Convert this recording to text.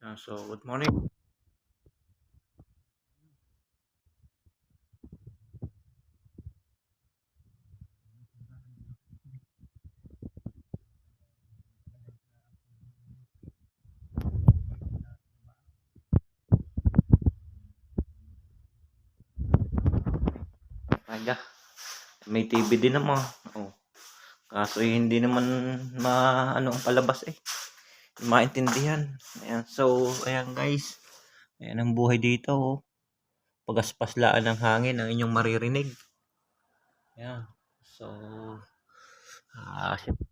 Ah, so, good morning. Aga. May TV din naman. Oh. Kaso hindi naman ma ano ang palabas eh. Maintindihan. Ayan. So, ayan guys. Ayan ang buhay dito. Oh. Pagaspas-laan ng hangin ang inyong maririnig. Ayan. So, ah, syempre,